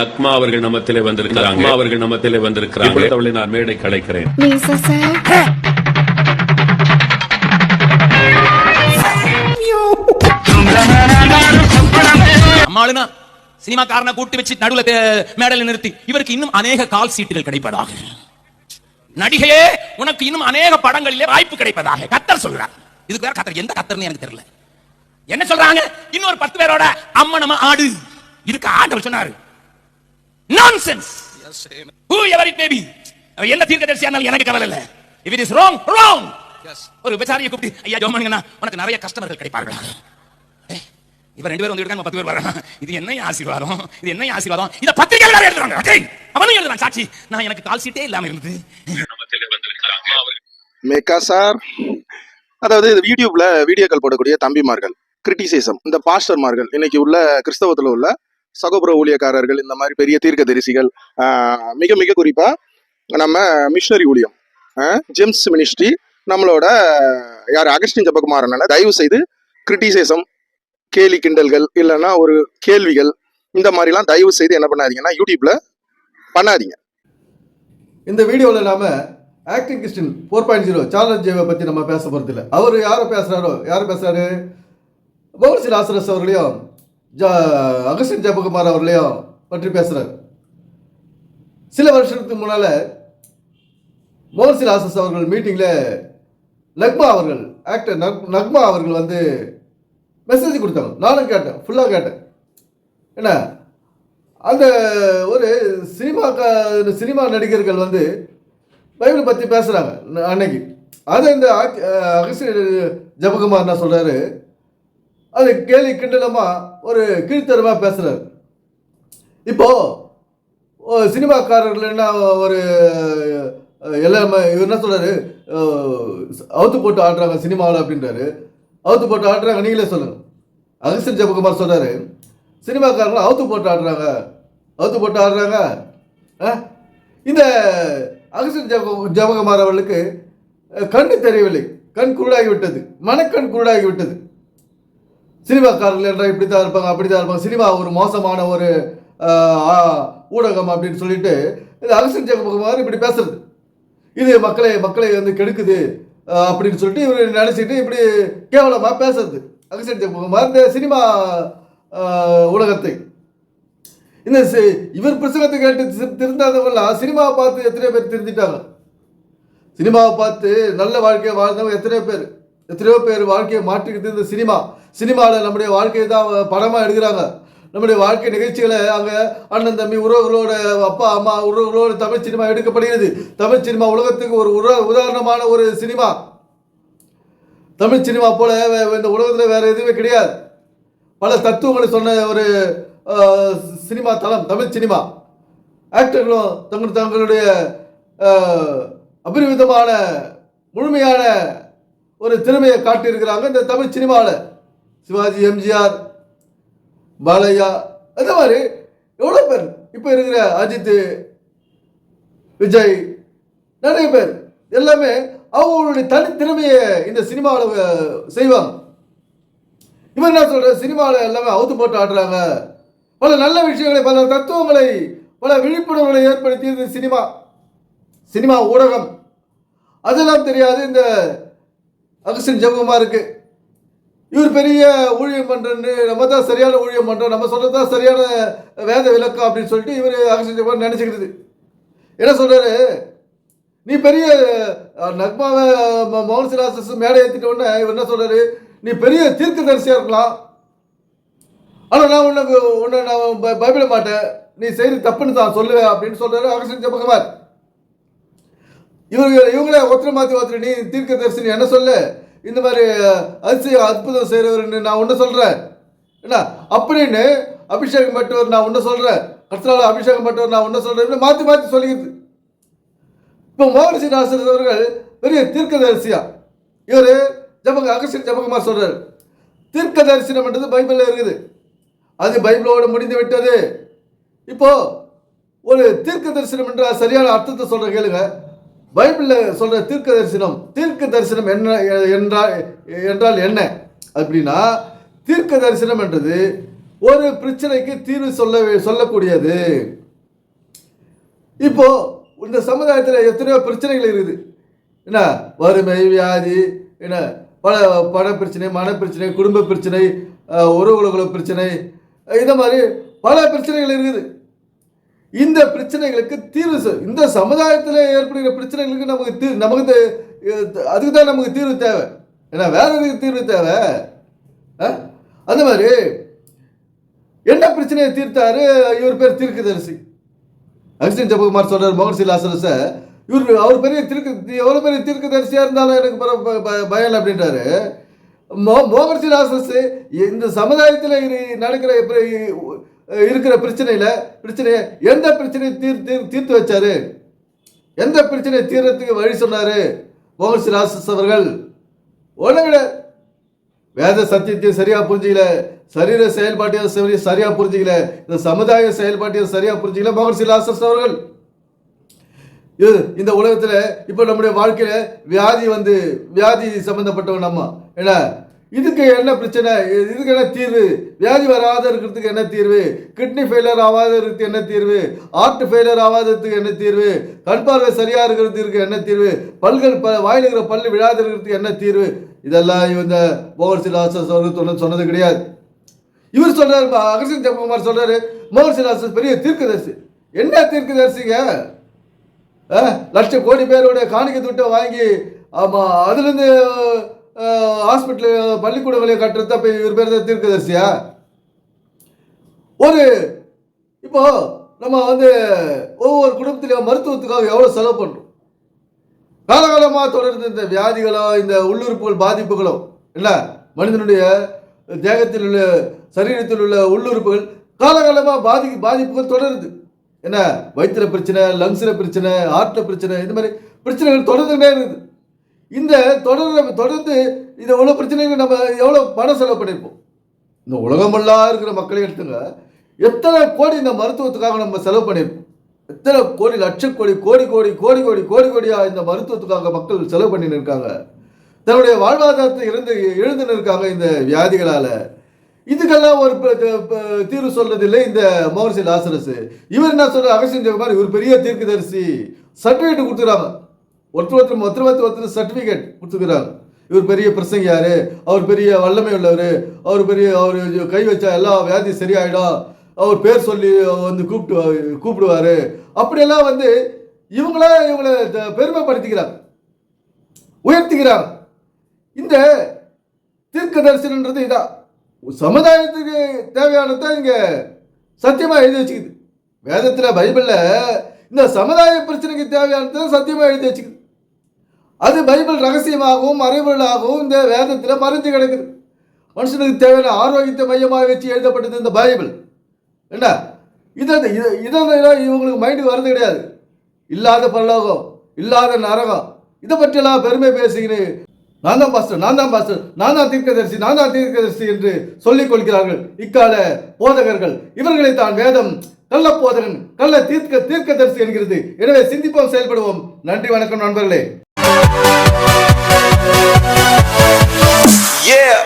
நக்மா அவர்கள் நமத்திலே வந்திருக்கிறாங்க. அவர்கள் நமத்திலே வந்திருக்கிறாங்க. அவளை நான் மேடை கலைக்கிறேன். அம்மாளுனா சினிமாக்காரனை கூட்டி வச்சு நடுவுல மேடையில நிறுத்தி. இவருக்கு இன்னும் அநேக கால் சீட்டுகள் கிடைப்பதாக. நடிகையே உனக்கு இன்னும் அநேக படங்களிலே வாய்ப்பு கிடைப்பதாக. கத்தர் சொல்றார். இதுக்கு வேற கத்தர் எந்த கத்தர்னு எனக்கு தெரியல. என்ன சொல்றாங்க? இன்னொரு பத்து பேரோட அம்மனமா ஆடு. இதுக்கு ஆண்டவர் சொன்னாரு. Nonsense who ever it may be. அவன் என்ன தீர்க்கதரிசியா இருந்தாலும் எனக்கு கவலை இல்ல. If it is wrong wrong! ஒரு விசாரியை கூப்பிட்டு ஐயா உனக்கு நிறைய கஸ்டமர்கள் கிடைப்பார்கள்? இவன் ரெண்டு பேரும் வந்து இருக்காங்க பத்து பேர் வராங்க. இது என்ன ஆசீர்வாதம்? இது என்ன ஆசீர்வாதம்? இத பத்திரிகையில வேற எழுதுறாங்க? அவனும் எழுதுறான் சாட்சி. நான் எனக்கு கால் சீட்டே இல்லாம இருந்தது. மேக்கா சார். அதாவது இது யூடியூப்ல வீடியோக்கள் போடக்கூடிய தம்பிமார்கள் கிரிட்டிசிசம் இந்த பாஸ்டர்மார்கள் இன்னைக்கு உள்ள கிறிஸ்தவத்துல உள்ள சகோபுர ஊழியக்காரர்கள் இந்த மாதிரி பெரிய தீர்க்க தரிசிகள் மிக மிக குறிப்பா நம்ம மிஷினரி ஊழியம். ஜெம்ஸ் மினிஸ்ட்ரி நம்மளோட யார் அகஸ்டின் ஜபகுமாரனால தயவு செய்து கிரிட்டிசிசம் கேலி கிண்டல்கள் இல்லைன்னா ஒரு கேள்விகள் இந்த மாதிரிலாம் தயவு செய்து என்ன பண்ணாதீங்கன்னா யூடியூப்ல பண்ணாதீங்க. இந்த வீடியோவில் நாம acting Christine four point zero Charles ஜேவை பற்றி நம்ம பேச போகிறது இல்லை அவர் யாரை பேசுகிறாரோ யார் பேசுகிறாரு பவுல்சி லாசரஸ் அவர்களையும் ஜா அகஸ்டின் ஜெபகுமார் அவர்களையும் பற்றி பேசுகிறார் சில வருஷத்துக்கு முன்னால் மோகன்சி லாசஸ் அவர்கள் மீட்டிங்கில் நக்மா அவர்கள் ஆக்டர் நக் நக்மா அவர்கள் வந்து மெசேஜ் கொடுத்தாங்க. நானும் கேட்டேன் ஃபுல்லாக கேட்டேன். என்ன? அந்த ஒரு சினிமா க- சினிமா நடிகர்கள் வந்து பைபிள் பற்றி பேசுகிறாங்க அன்னைக்கு. அதை இந்த அகசி ஜபகுமார் என்ன சொல்கிறாரு அது கேலி கிண்டலமாக ஒரு கீழ்த்தரமாக பேசுகிறாரு இப்போது ஓ, சினிமாக்காரர்கள் என்ன ஒரு எல்லாமே இவர் என்ன சொல்கிறாரு அவுத்து போட்டு ஆடுறாங்க சினிமாவில் அப்படின்றாரு. அவுத்து போட்டு ஆடுறாங்க நீங்களே சொல்லுங்கள் அகசன் ஜெபகுமார் சொல்கிறாரு சினிமாக்காரர்கள் அவுத்து போட்டு ஆடுறாங்க. அவுத்து போட்டு ஆடுறாங்க. ஆ? இந்த அகசன் ஜெப ஜெபகுமார் அவர்களுக்கு கண் கண்ணு தெரியவில்லை. கண் குருடாகி விட்டது மனக்கண் குருடாகி விட்டது சினிமாக்காரர்கள் என்றால் இப்படி தான் இருப்பாங்க அப்படி தான் இருப்பாங்க. சினிமா ஒரு மோசமான ஒரு ஊடகம் அப்படின்னு சொல்லிட்டு இது அகஸ்டின் ஜெகமுகமார் இப்படி பேசுறது. இது மக்களை மக்களை வந்து கெடுக்குது அப்படின்னு சொல்லிட்டு இவர் நினச்சிட்டு இப்படி கேவலமாக பேசுறது. அகஸ்டின் ஜெகமுகமார் இந்த சினிமா ஊடகத்தை. இந்த இவர் பிரசங்கத்தை கேட்டு தி- திருந்தாதவங்களாம் சினிமாவை பார்த்து எத்தனை பேர் திருந்திட்டாங்க. சினிமாவை பார்த்து நல்ல வாழ்க்கையை வாழ்ந்தவங்க எத்தனை பேர். எத்தனையோ பேர் வாழ்க்கையை மாற்றிக்கிட்டு இந்த சினிமா சினிமாவில் நம்முடைய வாழ்க்கையை தான் படமாக எடுக்கிறாங்க. நம்முடைய வாழ்க்கை நிகழ்ச்சிகளை அங்கே அண்ணன் தம்பி உறவுகளோட அப்பா அம்மா உறவுகளோட தமிழ் சினிமா எடுக்கப்படுகிறது. தமிழ் சினிமா உலகத்துக்கு ஒரு உற உதாரணமான ஒரு சினிமா. தமிழ் சினிமா போல இந்த உலகத்தில் வேற எதுவுமே கிடையாது. பல தத்துவங்களை சொன்ன ஒரு சினிமா தளம் தமிழ் சினிமா. ஆக்டர்களும் தங்கள் தங்களுடைய அஹ், அபரிமிதமான முழுமையான ஒரு திறமையை காட்டியிருக்கிறாங்க. இந்த தமிழ் சினிமாவில் சிவாஜி எம்ஜிஆர் பாலையா அந்த மாதிரி எவ்வளோ பேர் இப்போ இருக்கிற அஜித் விஜய் நிறைய பேர் எல்லாமே அவங்களுடைய தனித்திறமையை இந்த சினிமாவில் செய்வாங்க. இவர் என்ன சொல்ற? சினிமாவில் எல்லாமே அவுத்து போட்டு ஆடுறாங்க. பல நல்ல விஷயங்களை பல தத்துவங்களை பல விழிப்புணர்வுகளை ஏற்படுத்தி இந்த சினிமா. சினிமா ஊடகம். அதெல்லாம் தெரியாது. இந்த அகஸ்டின் இருக்குது இவர் பெரிய ஊழியம் பண்றேன்னு நம்ம தான் சரியான ஊழியம் பண்ணுறோம் நம்ம சொல்கிறது தான் சரியான வேத விளக்கம் அப்படின்னு சொல்லிட்டு இவர் அகஸ்டின் ஜபம் நினச்சிக்கிறது என்ன சொல்கிறாரு நீ பெரிய நக்மாவை ம- சிலாசஸ் மேடை ஏற்றிட்ட உடனே இவர் என்ன சொல்கிறாரு நீ பெரிய தீர்க்கதரிசியா இருக்கலாம். ஆனால் நான் உன்னை உன்னை நான் ப- பயப்பட மாட்டேன். நீ செய்து தப்புன்னு தான் சொல்லுவேன் அப்படின்னு சொல்கிறாரு அகஸ்டின் ஜெபகுமார். இவங்க இவங்களே ஒருத்தர் மாற்றி ஒருத்தர் நீ தீர்க்க தரிசனி என்ன சொல்லு? இந்த மாதிரி அதிசயம் அற்புதம் செய்கிறவர்னு நான் ஒன்று சொல்கிறேன் என்ன? அப்படின்னு அபிஷேகம் பட்டவர் நான் ஒன்று சொல்கிறேன் கர்த்தரால் அபிஷேகம் பட்டவர் நான் ஒன்று சொல்கிறேன் மாற்றி மாற்றி சொல்லிக்கிறது இப்போ மோகரிசி தாசர் அவர்கள் பெரிய தீர்க்கதரிசியா? இவர் ஜபக அகஸ்டின் ஜபகுமார் சொல்கிறார் தீர்க்க தரிசனம்ன்றது பைபிளில் இருக்குது. அது பைபிளோடு முடிந்து விட்டது. இப்போது ஒரு தீர்க்க தரிசனம் என்ற சரியான அர்த்தத்தை சொல்கிறேன் கேளுங்க. பைபிளில் சொல்கிற தீர்க்க தரிசனம் தீர்க்க தரிசனம் என்ன என்றால் என்றால் என்ன? அப்படின்னா தீர்க்க தரிசனம் என்றது ஒரு பிரச்சனைக்கு தீர்வு சொல்ல சொல்லக்கூடியது. இப்போ இந்த சமுதாயத்தில் எத்தனையோ பிரச்சனைகள் இருக்குது. என்ன? வறுமை வியாதி என்ன? பல பண பிரச்சனை மன பிரச்சனை குடும்ப பிரச்சனை உறவுகளுக்குள்ள பிரச்சனை இந்த மாதிரி பல பிரச்சனைகள் இருக்குது. இந்த பிரச்சனைகளுக்கு தீர்வு இந்த சமுதாயத்தில் ஏற்படுகிற பிரச்சனைகளுக்கு நமக்கு தீ நமக்கு அதுக்கு தான் நமக்கு தீர்வு தேவை. ஏன்னா வேற எதுக்கு தீர்வு தேவை? அந்த மாதிரி என்ன பிரச்சனையை தீர்த்தாரு? இவர் பேர் தீர்க்கதரிசி. அக்ஷன் ஜபகுமார் சொல்றாரு மோகன் லாசரச இவர் அவர் பெரிய திருக்கு எவ்வளோ பெரிய தீர்க்கதரிசியா இருந்தாலும் எனக்கு ப- பயம் இல்லை அப்படின்றாரு. மோ மோகன் சி லாசரஸ் இந்த சமுதாயத்தில் நடக்கிற இருக்கிற பிரச்சனையில் பிரச்சனையை எந்த பிரச்சனையை தீர் தீர் தீர்த்து வச்சாரு? எந்த பிரச்சனையை தீர்றதுக்கு வழி சொன்னார்? மோகன் ராசஸ் அவர்கள். ஒன்றும் கிடையாது வேத சத்தியத்தையும் சரியாக புரிஞ்சிக்கல சரீர செயல்பாட்டையும் சரி சரியாக புரிஞ்சிக்கல இந்த சமுதாய செயல்பாட்டையும் சரியாக புரிஞ்சிக்கல மோகன் சிலாசஸ் அவர்கள். இது இந்த உலகத்தில் இப்போ நம்முடைய வாழ்க்கையில் வியாதி வந்து வியாதி சம்மந்தப்பட்டவன் நம்ம. என்ன? இதுக்கு என்ன பிரச்சனை? இதுக்கு என்ன தீர்வு? வியாதி வராத இருக்கிறதுக்கு என்ன தீர்வு? கிட்னி ஃபெயிலியர் ஆகாத இருக்கிறதுக்கு என்ன தீர்வு? ஆர்ட் ஃபெயிலியர் ஆகாததுக்கு என்ன தீர்வு? கண் பார்வை சரியாக இருக்கிறதுக்கு என்ன தீர்வு? பல்கள் ப வாயில் இருக்கிற பல்லு விழாத இருக்கிறதுக்கு என்ன தீர்வு? இதெல்லாம் இந்த மோகன் சிலாசஸ் சொன்னது கிடையாது. இவர் சொல்றாரு பா, ஜெயக்குமார் சொல்றாரு மோகன் சிலாசஸ் பெரிய தீர்க்கதரிசி. என்ன தீர்க்கதரிசிங்க? ஆ, லட்சம் கோடி பேருடைய காணிக்கை துட்டை வாங்கி ஆமாம் அதுலேருந்து ஹாஸ்பிட்டல் பள்ளிக்கூடங்களை கட்டுறது அப்போ இவர் பேர் தான் தீர்க்கதரிசியா? ஒரு இப்போ நம்ம வந்து ஒவ்வொரு குடும்பத்திலையும் மருத்துவத்துக்காக எவ்வளோ செலவு பண்ணுறோம் காலகாலமாக தொடர்ந்து இந்த வியாதிகளோ இந்த உள்ளுறுப்புகள் பாதிப்புகளோ இல்லை மனிதனுடைய தேகத்தில் உள்ள சரீரத்தில் உள்ள உள்ளுறுப்புகள் காலகாலமாக பாதி பாதிப்புகள் தொடருது. என்ன வயிற்றுல பிரச்சனை லங்ஸில் பிரச்சனை ஹார்ட்டில் பிரச்சனை இந்த மாதிரி பிரச்சனைகள் தொடர்ந்துகிட்டே இருக்குது. இந்த தொடர் தொடர்ந்து இந்த எவ்வளோ பிரச்சனைகள் நம்ம எவ்வளோ பணம் செலவு பண்ணியிருப்போம் இந்த உலகமெல்லாம் இருக்கிற மக்களை எடுத்துங்க. எத்தனை கோடி இந்த மருத்துவத்துக்காக நம்ம செலவு பண்ணியிருப்போம் எத்தனை கோடி லட்ச கோடி கோடி கோடி கோடி கோடி கோடி கோடியாக இந்த மருத்துவத்துக்காக மக்கள் செலவு பண்ணின்னு இருக்காங்க. தன்னுடைய வாழ்வாதாரத்தை இழந்து எழுந்துன்னு இருக்காங்க இந்த வியாதிகளால். இதுக்கெல்லாம் ஒரு தீர்வு சொல்றது இல்லை தீர்வு சொல்றதில்லை இந்த மோகன்சி லாசரஸ் இவர் என்ன சொல்ற அகசியம் மாதிரி இவர் பெரிய தீர்க்கதரிசி சர்டிஃபிகேட் கொடுத்துறாங்க. ஒருத்தர் ஒருத்தர் ஒருத்தர் ஒருத்தர் ஒருத்தர் சர்டிஃபிகேட் கொடுத்துக்கிறாங்க. இவர் பெரிய பிரசங்கியாரு அவர் பெரிய வல்லமை உள்ளவர் அவர் பெரிய அவர் கை வச்சா எல்லா வியாதி சரியாயிடும் அவர் பேர் சொல்லி வந்து கூப்பிட்டு கூப்பிடுவாரு. அப்படியெல்லாம் வந்து இவங்களா இவங்களை த- பெருமைப்படுத்திக்கிறாங்க. உயர்த்திக்கிறாங்க. இந்த தீர்க்க தரிசனன்றது இதான் சமுதாயத்துக்கு தேவையானதை இங்க சத்தியமா எழுதி வச்சுக்குது. வேதத்துல பைபிள்ல இந்த சமுதாய பிரச்சனைக்கு தேவையானதை சத்தியமா எழுதி வச்சுக்குது. அது பைபிள் ரகசியமாகவும் மறைபொருளாகவும் இந்த வேதத்தில் மறைந்து கிடக்குது. மனுஷனுக்கு தேவையான ஆரோக்கியத்தை மையமாக வச்சு எழுதப்பட்டது இந்த பைபிள். என்ன? இதை இதெல்லாம் இவங்களுக்கு மைண்டுக்கு வரது கிடையாது. இல்லாத பரலோகம் இல்லாத நரகம் இதை பற்றியெல்லாம் பெருமை பேசுகிறேன். நான் தான் பாஸ்டர் நான் தான் பாஸ்டர் நான் தான் தீர்க்கதரிசி நான் தான் தீர்க்கதரிசி என்று சொல்லிக் கொள்கிறார்கள் இக்கால போதகர்கள். இவர்களை தான் வேதம் கள்ள போதகன் கள்ள தீர்க்க தீர்க்கதரிசி என்கிறது. எனவே சிந்திப்போம் செயல்படுவோம். நன்றி வணக்கம் நண்பர்களே. Yeah.